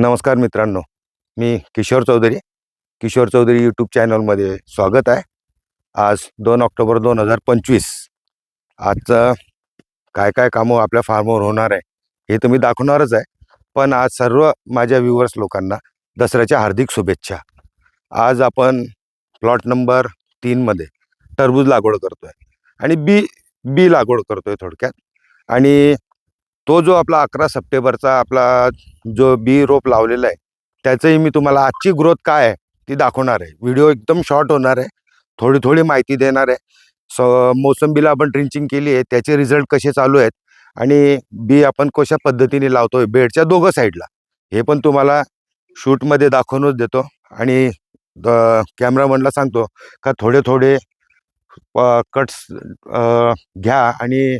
नमस्कार मित्रांनो मी किशोर चौधरी. किशोर चौधरी यूट्यूब चॅनलमध्ये स्वागत आहे. आज दोन ऑक्टोबर दोन हजार पंचवीस. आजचं काय काय कामं आपल्या फार्मवर होणार आहे हे तर मी दाखवणारच आहे. पण आज सर्व माझ्या व्ह्युअर्स लोकांना दसऱ्याच्या हार्दिक शुभेच्छा. आज आपण प्लॉट नंबर तीनमध्ये टरबूज लागवड करतो आहे आणि बी बी लागवड करतो आहे थोडक्यात. आणि तो जो आपला अकरा सप्टेंबरचा आपला जो बी रोप लावलेला आहे त्याचंही मी तुम्हाला आजची ग्रोथ काय आहे ती दाखवणार आहे. व्हिडिओ एकदम शॉर्ट होणार आहे थोडी थोडी माहिती देणार आहे. स मोसंबीला आपण ड्रिंचिंग केली आहे त्याचे रिझल्ट कसे चालू आहेत आणि बी आपण कशा पद्धतीने लावतोय बेडच्या दोघं साईडला हे पण तुम्हाला शूटमध्ये दाखवूनच देतो. आणि कॅमेरामनला सांगतो का थोडे थोडे कट्स घ्या आणि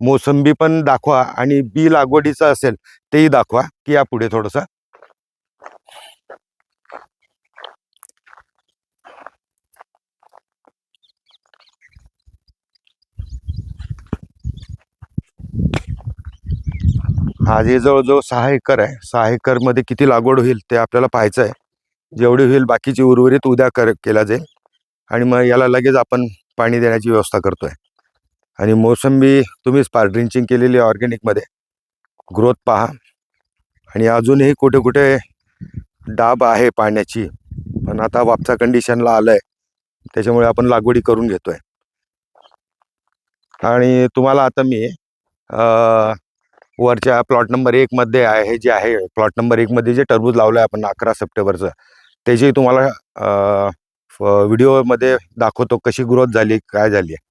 मोसंबी पण दाखवा आणि बी लागवडीचं असेल तेही दाखवा की या पुढे थोडंसं. हा हे जवळजवळ सहा एकर आहे. सहा एकरमध्ये किती लागवड होईल ते आपल्याला पाहायचं आहे. जेवढी होईल बाकीची उर्वरित उद्या कर केला जाईल. आणि मग याला लगेच आपण पाणी देण्याची व्यवस्था करतोय. आणि मोसंबी तुम्हीच पार ड्रिंचिंग केलेली आहे ऑर्गॅनिकमध्ये ग्रोथ पहा. आणि अजूनही कुठे कुठे डाब आहे पाण्याची. पण आता वापसा कंडिशनला आलं आहे त्याच्यामुळे आपण लागवडी करून घेतो आहे आणि तुम्हाला आता मी वरच्या प्लॉट नंबर एकमध्ये आहे जे आहे प्लॉट नंबर एकमध्ये जे टरबूज लावलं आहे आपण अकरा सप्टेंबरचं त्याची तुम्हाला व्हिडिओमध्ये दाखवतो कशी ग्रोथ झाली काय झाली. आहे